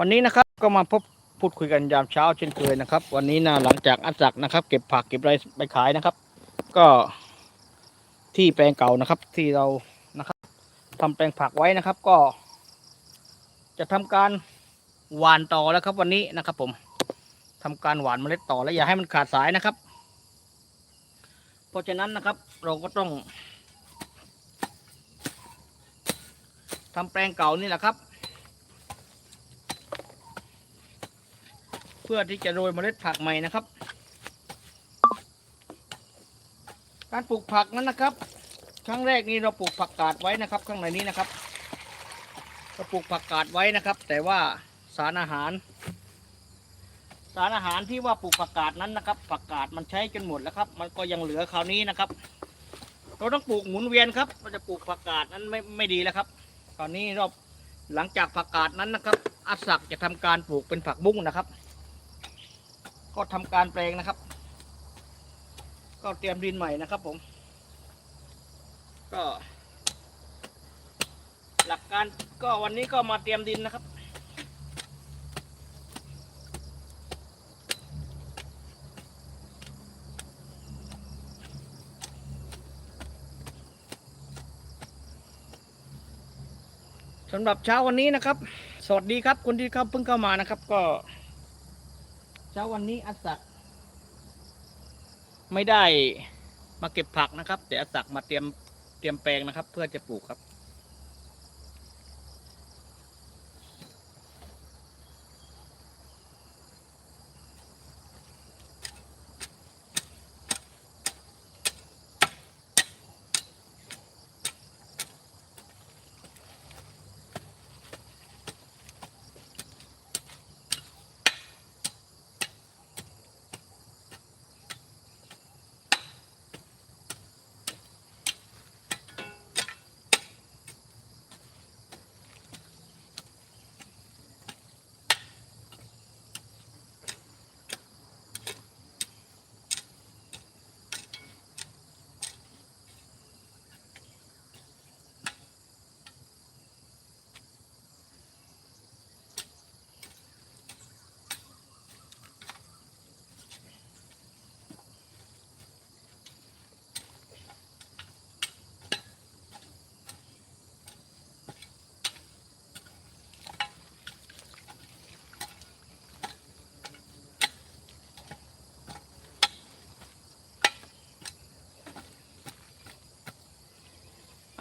วันนี้นะครับก็มาพบพูดคุยกันยามเช้าเช่นเคยนะครับ วันนี้นะหลังจากอัดจักนะครับ เก็บผักเก็บไรไปขายนะครับ ก็ที่แปลงเก่านะครับ ที่เรานะครับทำแปลงผักไว้นะครับ ก็ จะทำการหว่านต่อแล้วครับ วันนี้นะครับ ผมทำการหว่านเมล็ดต่อและอย่าให้มันขาดสายนะครับ เพราะฉะนั้นนะครับ เราก็ต้องทำแปลงเก่านี่แหละครับ เพื่อที่จะโรยเมล็ดผักใหม่นะครับ การปลูกผักนั้นนะครับ ครั้งแรกนี้เราปลูกผักกาดไว้นะครับ ข้างในนี้นะครับเราปลูกผักกาดไว้นะครับ แต่ว่าสารอาหาร สารอาหารที่ว่าปลูกผักกาดนั้นนะครับ ผักกาดมันใช้จนหมดแล้วครับ มันก็ยังเหลือคราวนี้นะครับ เราต้องปลูกหมุนเวียนครับเราจะปลูกผักกาดนั้นไม่ไม่ดีแล้วครับตอนนี้รอบหลังจากผักกาดนั้นนะครับอาศักจะทำการปลูกเป็นผักบุ้งนะครับ ก็ทำการแปลงนะครับ ก็เตรียมดินใหม่นะครับผม ก็ หลักการก็วันนี้ก็มาเตรียมดินนะครับ สำหรับเช้าวันนี้นะครับ สวัสดีครับคนที่เข้าเพิ่งเข้ามานะครับ ก็ ช้าวันนี้อาศักไม่ได้มาเก็บผักนะครับ แต่อาศักมาเตรียมเตรียมแปลงนะครับ เพื่อจะปลูกครับ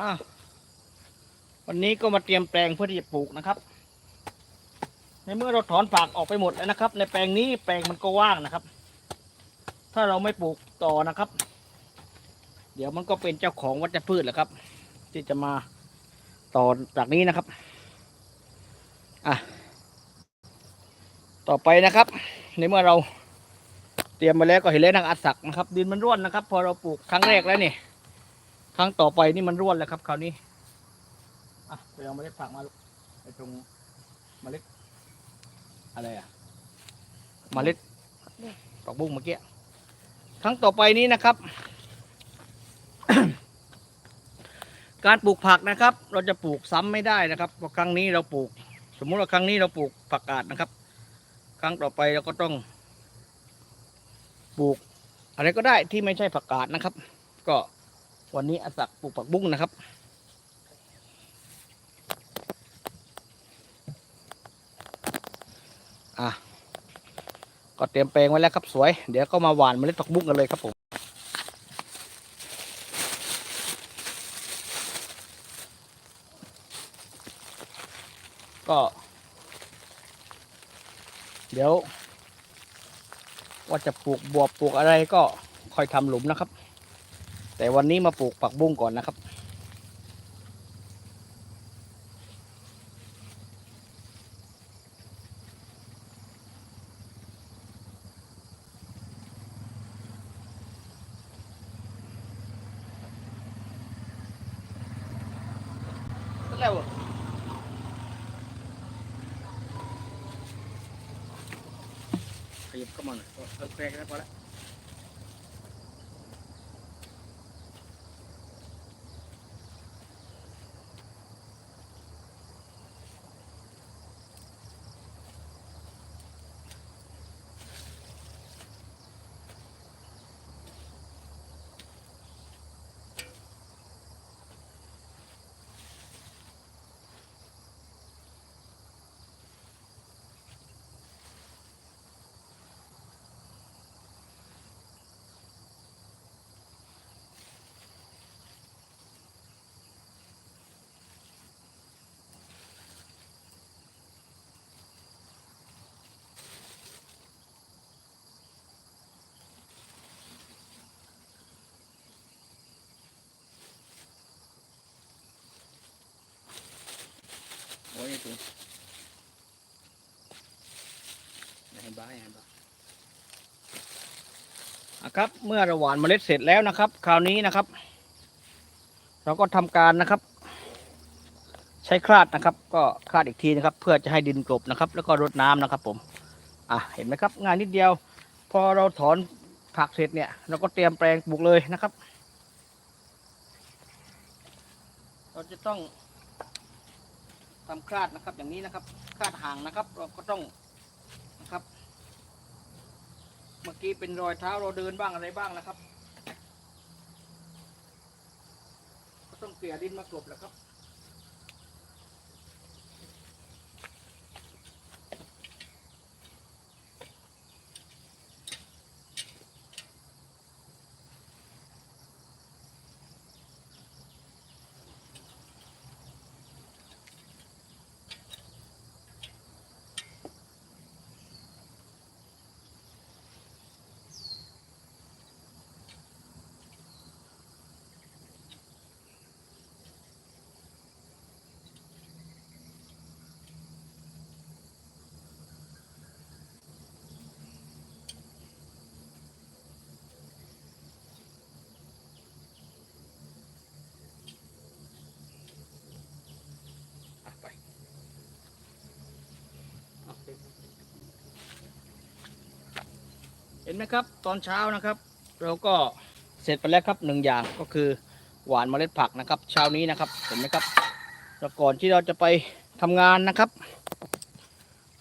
อะวันนี้ก็มาเตรียมแปลงเพื่อที่จะปลูกนะครับ ในเมื่อเราถอนฝากออกไปหมดแล้วนะครับ ในแปลงนี้แปลงมันก็ว่างนะครับ ถ้าเราไม่ปลูกต่อนะครับ เดี๋ยวมันก็เป็นเจ้าของวัชพืชแหละครับ ที่จะมาต่อจากนี้นะครับอะต่อไปนะครับ ในเมื่อเราเตรียมมาแล้วก็เห็นแล้วนางอัดสักนะครับ ดินมันร่วนนะครับ พอเราปลูกครั้งแรกแล้วนี่ ครั้งต่อไปนี่มันร่วนแล้วครับ คราวนี้ อะไปเอาเมล็ดผักมาไปตรงเมล็ดอะไรอะเมล็ดผักบุ้งเมื่อกี้ครั้งต่อไปนี้นะครับ การปลูกผักนะครับ เราจะปลูกซ้ำไม่ได้นะครับเพราะครั้งนี้เราปลูก สมมุติว่าครั้งนี้เราปลูกผักกาดนะครับ ครั้งต่อไปเราก็ต้อง ปลูก อะไรก็ได้ที่ไม่ใช่ผักกาดนะครับ ก็ วันนี้อาศักปลูกผักบุ้งนะครับ อะ ก็เตรียมแปลงไว้แล้วครับสวย เดี๋ยวก็มาหว่านเมล็ดผักบุ้งกันเลยครับผมก็ เดี๋ยว ว่าจะปลูกบวบปลูกอะไรก็คอยทำหลุมนะครับ แต่วันนี้มาปลูกผักบุ้งก่อนนะครับ แล้วเหรอขยับเข้ามาหน่อยเอาแปลงกันพอแล้ว ถึงเห็นบ้าเห็นบ้าอะครับ เมื่อเราหว่านเมล็ดเสร็จแล้วนะครับ คราวนี้นะครับ เราก็ทำการนะครับ ใช้คลาดนะครับ ก็คลาดอีกทีนะครับ เพื่อจะให้ดินกลบนะครับ แล้วก็รดน้ำนะครับ ผมอะเห็นไหมครับ งายนิดเดียว พอเราถอนผักเสร็จเนี่ย เราก็เตรียมแปลงปลูกเลยนะครับ เราจะต้อง ทำคลาดนะครับ อย่างนี้นะครับ คลาดห่างนะครับ เราก็ต้องนะครับ เมื่อกี้เป็นรอยเท้าเราเดินบ้างอะไรบ้างนะครับ ก็ต้องเกลี่ยดินมากลบแล้วครับ นไหมครับ ตอนเช้านะครับ เราก็เสร็จไปแล้วครับหนึ่งอย่างก็คือหวานเมล็ดผักนะครับ เช้านี้นะครับเห็นไหมครับแล้วก่อนที่เราจะไปทำงานนะครับ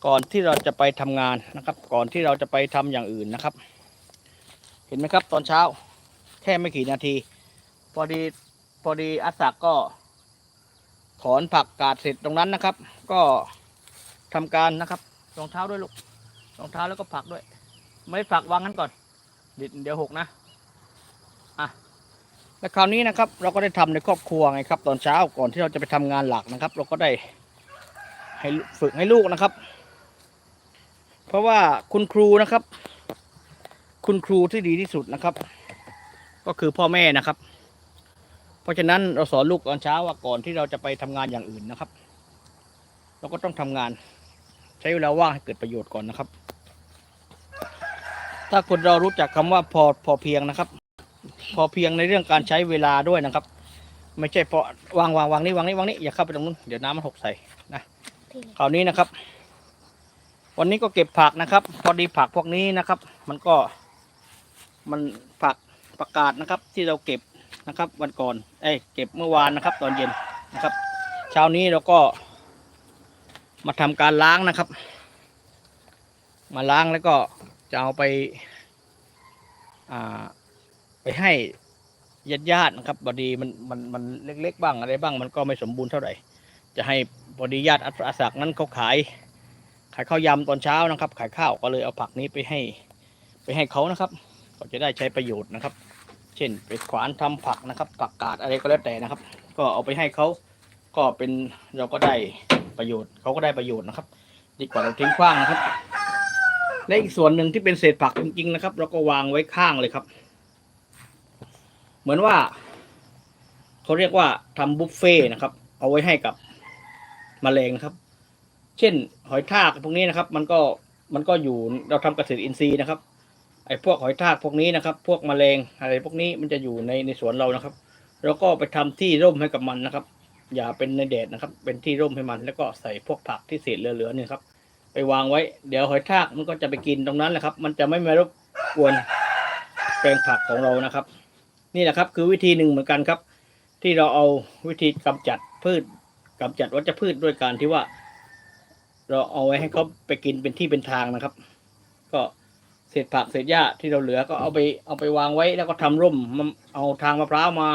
ก่อนที่เราจะไปทำงานนะครับ ก่อนที่เราจะไปทำอย่างอื่นนะครับ เห็นไหมครับ ตอนเช้า แค่ไม่กี่นาที พอดีพอดีอาศักก็ถอนผักกาดเสร็จตรงนั้นนะครับ ก็ทำการนะครับรองเท้าด้วยลูกรองเท้าแล้วก็ผักด้วย ไม่ผักวางงั้นก่อนเดี๋ยวเดี๋ยวหกนะอะแล้วคราวนี้นะครับ เราก็ได้ทำในครอบครัวไงครับ ตอนเช้าก่อนที่เราจะไปทำงานหลักนะครับ เราก็ได้ให้ฝึกให้ลูกนะครับ เพราะว่าคุณครูนะครับ คุณครูที่ดีที่สุดนะครับ ก็คือพ่อแม่นะครับ เพราะฉะนั้นเราสอนลูกตอนเช้าว่าก่อนที่เราจะไปทำงานอย่างอื่นนะครับ เราก็ต้องทำงาน ใช้เวลาว่างให้เกิดประโยชน์ก่อนนะครับ ถ้าคนเรารู้จักคำว่าพอพอเพียงนะครับ พอเพียงในเรื่องการใช้เวลาด้วยนะครับ ไม่ใช่พอวางวางวางนี่วางนี่วางนี่อย่าเข้าไปตรงนู้นเดี๋ยวน้ำมันหกใส่นะคราวนี้นะครับ วันนี้ก็เก็บผักนะครับ พอดีผักพวกนี้นะครับ มันก็มันผักประกาศนะครับ ที่เราเก็บนะครับ วันก่อนเอ้ยเก็บเมื่อวานนะครับ ตอนเย็นนะครับ เช้านี้เราก็มาทำการล้างนะครับ มาล้างแล้วก็ จะเอาไปอ่าไปให้ญาติญาตินะครับพอดีมันมันมันเล็ก ๆ บ้างอะไรบ้างมันก็ไม่สมบูรณ์เท่าไหร่ จะให้พอดีญาติอัอาศักนั้นเขาขาย ขายข้าวยำตอนเช้านะครับ ขายข้าวก็เลยเอาผักนี้ไปให้ไปให้เขานะครับก็จะได้ใช้ประโยชน์นะครับ เช่นไปขวานทำผักนะครับ ผักกาดอะไรก็แล้วแต่นะครับ ก็เอาไปให้เขาก็เป็นเราก็ได้ประโยชน์เขาก็ได้ประโยชน์นะครับ ดีกว่าเราทิ้งขว้างนะครับ และอีกส่วนหนึ่งที่เป็นเศษผักจริง ๆ นะครับ เราก็วางไว้ข้างเลยครับ เหมือนว่าเขาเรียกว่าทำบุฟเฟ่นะครับ เอาไว้ให้กับแมลงนะครับ เช่น หอยทากพวกนี้นะครับ มันก็มันก็อยู่เราทำเกษตรอินทรีย์นะครับไอ้พวกหอยทากพวกนี้นะครับ พวกแมลงอะไรพวกนี้มันจะอยู่ในในสวนเรานะครับเราก็ไปทำที่ร่มให้กับมันนะครับ อย่าเป็นในแดดนะครับ เป็นที่ร่มให้มัน แล้วก็ใส่พวกผักที่เศษเหลือๆเนี่ยครับ ไปวางไว้ เดี๋ยวหอยทากมันก็จะไปกินตรงนั้นแหละครับ มันจะไม่มารบกวนแปลงผักของเรานะครับ นี่แหละครับ คือวิธีหนึ่งเหมือนกันครับ ที่เราเอาวิธีกำจัดพืชกำจัดวัชพืชด้วยการที่ว่า เราเอาไว้ให้เขาไปกินเป็นที่เป็นทางนะครับ ก็เศษผักเศษหญ้าที่เราเหลือก็เอาไปเอาไปวางไว้แล้วก็ทำร่มมาเอาทางมะพร้าวมา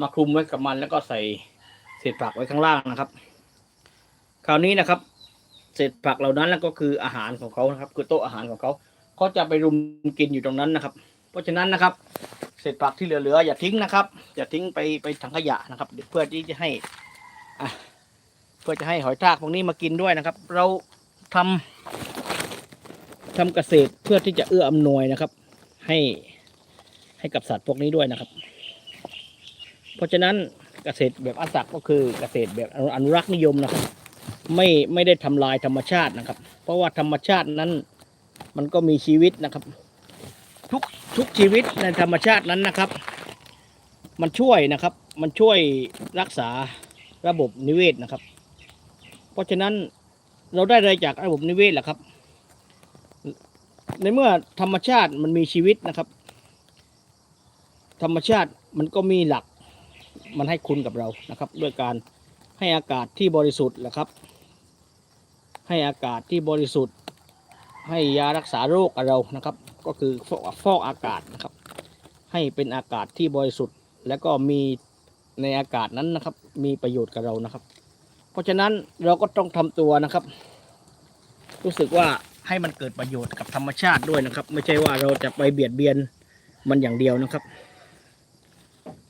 มาคลุมไว้กับมันแล้วก็ใส่เศษผักไว้ข้างล่างนะครับ คราวนี้นะครับ เศษผักเหล่านั้นแล้วก็คืออาหารของเขานะครับ คือโต๊ะอาหารของเขาเขาจะไปรุมกินอยู่ตรงนั้นนะครับ เพราะฉะนั้นนะครับ เศษผักที่เหลือๆอย่าทิ้งนะครับ อย่าทิ้งไปไปถังขยะนะครับ เพื่อที่จะให้เพื่อจะให้หอยทากพวกนี้มากินด้วยนะครับ เราทำทำเกษตรเพื่อที่จะเอื้ออำนวยนะครับ ให้ให้กับสัตว์พวกนี้ด้วยนะครับ เพราะฉะนั้นเกษตรแบบอาศักก็คือเกษตรแบบอนุรักษ์นิยมนะครับ ไม่ไม่ได้ทำลายธรรมชาตินะครับ เพราะว่าธรรมชาตินั้นมันก็มีชีวิตนะครับ ทุกทุกชีวิตในธรรมชาตินั้นนะครับ มันช่วยนะครับ มันช่วยรักษาระบบนิเวศนะครับ เพราะฉะนั้นเราได้อะไรจากระบบนิเวศล่ะครับ ในเมื่อธรรมชาติมันมีชีวิตนะครับ ธรรมชาติมันก็มีหลักมันให้คุณกับเรานะครับ ด้วยการให้อากาศที่บริสุทธิ์แหละครับ ให้อากาศที่บริสุทธิ์ ให้ยารักษาโรคกับเรานะครับ ก็คือฟอกฟอกอากาศนะครับ ให้เป็นอากาศที่บริสุทธิ์ แล้วก็มีในอากาศนั้นนะครับ มีประโยชน์กับเรานะครับ เพราะฉะนั้นเราก็ต้องทำตัวนะครับ รู้สึกว่าให้มันเกิดประโยชน์กับธรรมชาติด้วยนะครับ ไม่ใช่ว่าเราจะไปเบียดเบียนมันอย่างเดียวนะครับ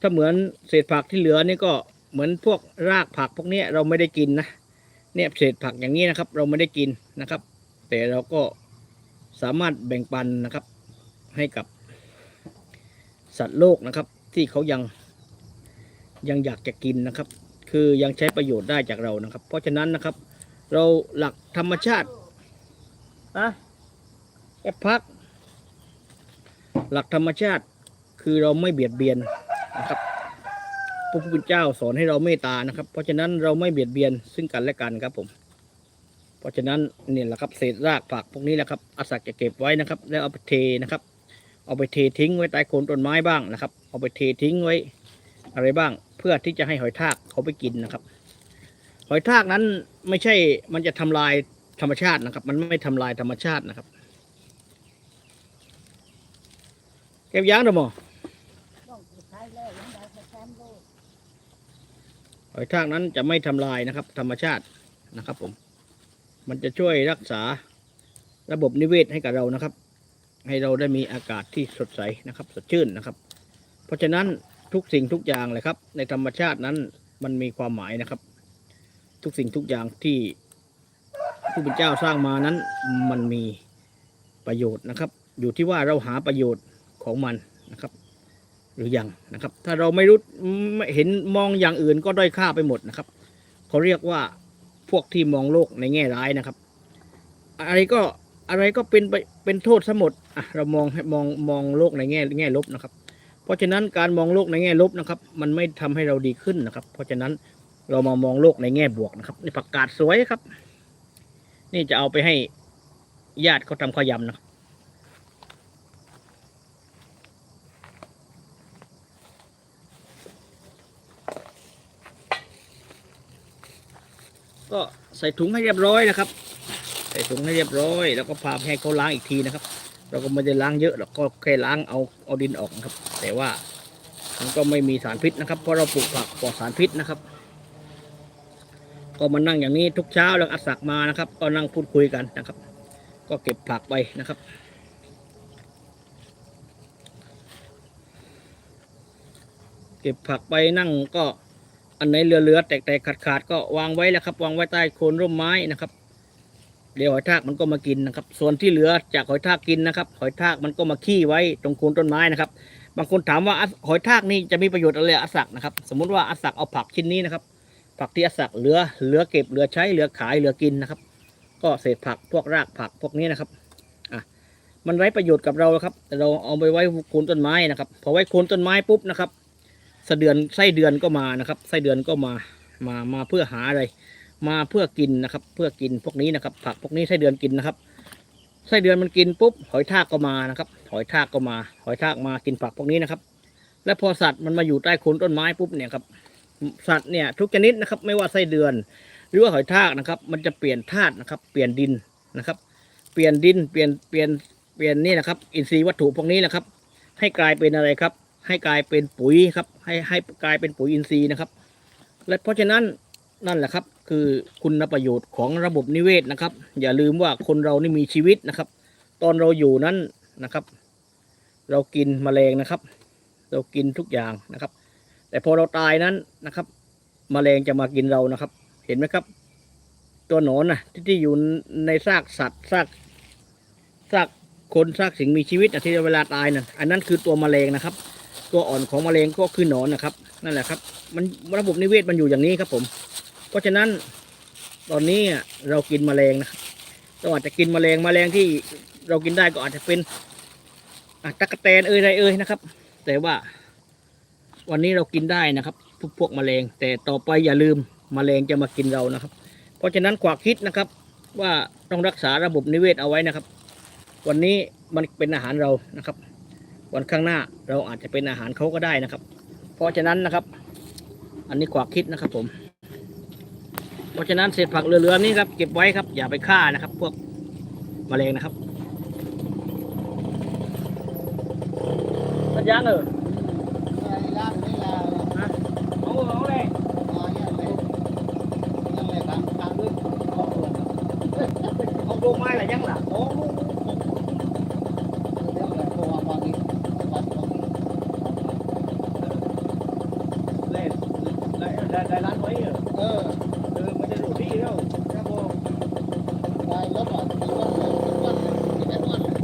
ถ้าเหมือนเศษผักที่เหลือนี่ก็เหมือนพวกรากผักพวกนี้เราไม่ได้กินนะ เนี่ยเศษผักอย่างนี้นะครับ เราไม่ได้กินนะครับ แต่เราก็สามารถแบ่งปันนะครับ ให้กับสัตว์โลกนะครับ ที่เขายังยังอยากจะกินนะครับ คือยังใช้ประโยชน์ได้จากเรานะครับ เพราะฉะนั้นนะครับ เราหลักธรรมชาตินะแอบพัก หลักธรรมชาติคือเราไม่เบียดเบียนนะครับ พระพุทธเจ้าสอนให้เราเมตตานะครับ เพราะฉะนั้นเราไม่เบียดเบียนซึ่งกันและกันครับผม เพราะฉะนั้นเนี่ยแหละครับเศษรากผักพวกนี้แหละครับอาศักจะเก็บไว้นะครับ แล้วเอาไปเทนะครับ เอาไปเททิ้งไว้ใต้โคนต้นไม้บ้างนะครับ เอาไปเททิ้งไว้ อะไรบ้าง เพื่อที่จะให้หอยทากเขาไปกินนะครับ หอยทากนั้นไม่ใช่มันจะทำลายธรรมชาตินะครับ มันไม่ทำลายธรรมชาตินะครับ เก็บยางเด้อหมอ ต้องใช้แล้วยังได้จะแซมโลก หอยทากนั้นจะไม่ทำลายนะครับ ธรรมชาตินะครับ ผม มันจะช่วยรักษาระบบนิเวศให้กับเรานะครับ ให้เราได้มีอากาศที่สดใสนะครับ สดชื่นนะครับ เพราะฉะนั้นทุกสิ่งทุกอย่างเลยครับ ในธรรมชาตินั้นมันมีความหมายนะครับ ทุกสิ่งทุกอย่างที่ผู้เป็นเจ้าสร้างมานั้น มันมีประโยชน์นะครับ อยู่ที่ว่าเราหาประโยชน์ของมันนะครับ หรือยังนะครับ ถ้าเราไม่รู้ไม่เห็นมองอย่างอื่นก็ด้อยค่าไปหมดนะครับเขาเรียกว่าพวกที่มองโลกในแง่ร้ายนะครับ อะไรก็อะไรก็เป็นไปเป็นโทษสมดอะเรามองมองมองโลกในแง่แง่ลบนะครับ เพราะฉะนั้นการมองโลกในแง่ลบนะครับ มันไม่ทำให้เราดีขึ้นนะครับ เพราะฉะนั้นเรามามองโลกในแง่บวกนะครับนี่ผักกาดสวยครับ นี่จะเอาไปให้ญาติเขาทำข้าวยำนะครับ ก็ใส่ถุงให้เรียบร้อยนะครับ ใส่ถุงให้เรียบร้อย แล้วก็พาไปให้เขาล้างอีกทีนะครับ เราก็ไม่ได้ล้างเยอะหรอกก็แค่ล้างเอาเอาดินออกนะครับ แต่ว่ามันก็ไม่มีสารพิษนะครับ เพราะเราปลูกผักปลอดสารพิษนะครับ ก็มานั่งอย่างนี้ทุกเช้าแล้วอาสักมานะครับ ก็นั่งพูดคุยกันนะครับ ก็เก็บผักไปนะครับเก็บผักไปนั่งก็ อันไหนเหลือๆแตกๆขาดๆก็วางไว้แล้วครับ วางไว้ใต้โคนร่มไม้นะครับ เดี๋ยวหอยทากมันก็มากินนะครับ ส่วนที่เหลือจากหอยทากกินนะครับ หอยทากมันก็มาขี้ไว้ตรงโคนต้นไม้นะครับ บางคนถามว่าหอยทากนี่จะมีประโยชน์อะไรอาสักนะครับ สมมุติว่าอาสักเอาผักชิ้นนี้นะครับ ผักที่อาสักเหลือเหลือเก็บเหลือใช้เหลือขายเหลือกินนะครับ ก็เศษผักพวกรากผักพวกนี้นะครับอะมันไร้ประโยชน์กับเราครับ แต่เราเอาไปไว้โคนต้นไม้นะครับ พอไว้โคนต้นไม้ปุ๊บนะครับ สะเดือนไส้เดือนก็มานะครับ ไส้เดือนก็มามามาเพื่อหาอะไร มาเพื่อกินนะครับ เพื่อกินพวกนี้นะครับ ผักพวกนี้ไส้เดือนกินนะครับไส้เดือนมันกินปุ๊บหอยทากก็มานะครับ หอยทากก็มา หอยทากมากินผักพวกนี้นะครับ และพอสัตว์มันมาอยู่ใต้โคนต้นไม้ปุ๊บเนี่ยครับสัตว์เนี่ยทุกชนิดนะครับ ไม่ว่าไส้เดือน หรือว่าหอยทากนะครับ มันจะเปลี่ยนธาตุนะครับ เปลี่ยนดินนะครับ เปลี่ยนดินเปลี่ยนเปลี่ยนเปลี่ยนนี่นะครับ อินทรีย์วัตถุพวกนี้นะครับ ให้กลายเป็นอะไรครับ ให้กลายเป็นปุ๋ยครับ ให้ให้กลายเป็นปุ๋ยอินทรีย์นะครับ และเพราะฉะนั้นนั่นแหละครับ คือคุณประโยชน์ของระบบนิเวศนะครับ อย่าลืมว่าคนเรานี่มีชีวิตนะครับ ตอนเราอยู่นั้นนะครับ เรากินแมลงนะครับ เรากินทุกอย่างนะครับ แต่พอเราตายนั้นนะครับแมลงจะมากินเรานะครับ เห็นไหมครับ ตัวหนอนนะที่ที่อยู่ในซากสัตว์ซากซากคนซากสิ่งมีชีวิตนะที่เวลาตายนะ่ะอันนั้นคือตัวแมลงนะครับ ตัวอ่อนของแมลงก็คือหนอนนะครับนั่นแหละครับ มันระบบนิเวศมันอยู่อย่างนี้ครับผม เพราะฉะนั้นตอนนี้เรากินแมลงนะครับเราอาจจะกินแมลงแมลงที่เรากินได้ก็อาจจะเป็นอะตั๊กแตนเอ่ยอะไรเอ่ยนะครับ แต่ว่าวันนี้เรากินได้นะครับพวกพวกแมลง แต่ต่อไปอย่าลืมแมลงจะมากินเรานะครับ เพราะฉะนั้นขวากคิดนะครับ ว่าต้องรักษาระบบนิเวศเอาไว้นะครับ วันนี้มันเป็นอาหารเรานะครับ วันข้างหน้าเราอาจจะเป็นอาหารเขาก็ได้นะครับ เพราะฉะนั้นนะครับ อันนี้ขวากคิดนะครับ ผม เพราะฉะนั้นเศษผักเหลือๆนี่ครับเก็บไว้ครับ อย่าไปฆ่านะครับ พวกแมลงนะครับสัญญาณเออ อะไรล่างนี่ล่ะ เอาเอาเลย อ๋อยังเลยยังเลยตามตามด้วย เอาดูไม้อะไรยังล่ะโอ้ เดี๋ยวเลยเพราะว่าบางทีบางที เล่นได้ได้ได้ร้านไว้เออ เออ เออไม่ได้ดูที่แล้วครับผม ไปแล้วก็มีวันเลยมีวันเลยมีแต่วันเลย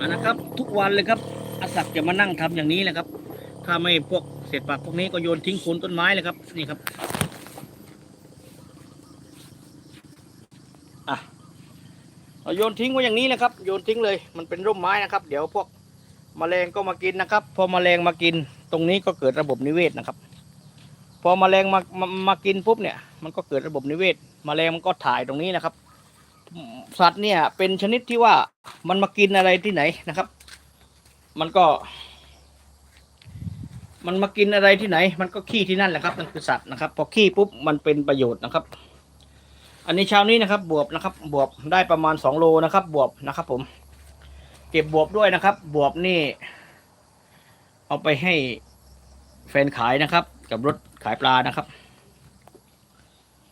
อะนะครับ ทุก วันเลยครับอาศักจะมานั่งทำอย่างนี้แหละครับ ถ้าไม่พวกเศษผักพวกนี้ก็โยนทิ้งโคนต้นไม้เลยครับนี่ครับอะเราโยนทิ้งไว้อย่างนี้นะครับ โยนทิ้งเลย มันเป็นร่มไม้นะครับ เดี๋ยวพวกแมลงก็มากินนะครับ พอแมลงมากิน ตรงนี้ก็เกิดระบบนิเวศนะครับ พอแมลงมามามากินปุ๊บเนี่ย มันก็เกิดระบบนิเวศแมลงมันก็ถ่ายตรงนี้นะครับ สัตว์เนี่ยเป็นชนิดที่ว่ามันมากินอะไรที่ไหนนะครับ มันก็ มันมากินอะไรที่ไหน มันก็ขี้ที่นั่นแหละครับนั่นคือสัตว์นะครับ พอขี้ปุ๊บมันเป็นประโยชน์นะครับ อันนี้เช้านี้นะครับ บวบนะครับ บวบได้ประมาณสองโลนะครับ บวบนะครับ ผม เก็บบวบด้วยนะครับ บวบนี่ เอาไปให้แฟนขายนะครับ กับรถขายปลานะครับ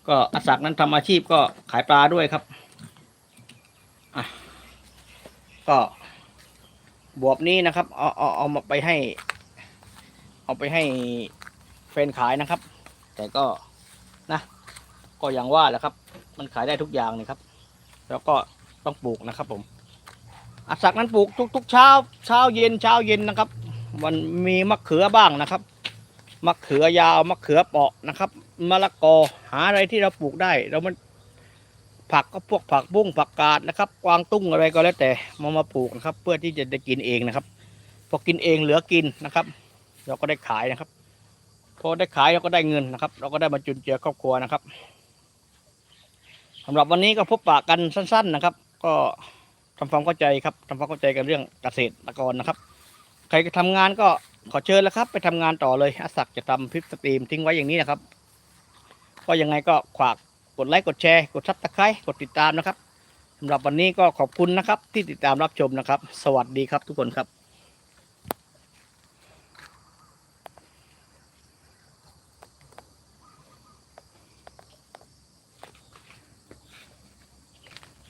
ก็อาศักนั้นทำอาชีพก็ขายปลาด้วยครับอะก็ บวบนี้นะครับ เอาเอาเอามาไปให้ เอาไปให้แฟนขายนะครับ แต่ก็นะ ก็อย่างว่าแหละครับ มันขายได้ทุกอย่างเลยครับ แล้วก็ต้องปลูกนะครับ ผมอาศักนั้นปลูกทุกๆเช้า เช้าเย็นเช้าเย็นนะครับ มันมีมะเขือบ้างนะครับมะเขือยาวมะเขือเปาะนะครับมะละกอหาอะไรที่เราปลูกได้ เรามัน ผักก็พวกผักบุ้งผักกาดนะครับ กวางตุ้งอะไรก็แล้วแต่มามาปลูกนะครับ เพื่อที่จะได้กินเองนะครับ พอกินเองเหลือกินนะครับ เราก็ได้ขายนะครับ พอได้ขายเราก็ได้เงินนะครับ เราก็ได้มาจุนเจือครอบครัวนะครับสำหรับวันนี้ก็พบปะกันสั้น ๆนะครับ ก็ทำความเข้าใจครับทำความเข้าใจกันเรื่องเกษตรกรนะครับ ใครจะทำงานก็ขอเชิญแล้วครับ ไปทำงานต่อเลยอาศักจะทำคลิปสตรีมทิ้งไว้อย่างนี้นะครับ ก็ยังไงก็ขวาก กดไลค์กดแชร์กดซับสไครต์กดติดตามนะครับสำหรับวันนี้ก็ขอบคุณนะครับที่ติดตามรับชมนะครับ สวัสดีครับทุกคนครับ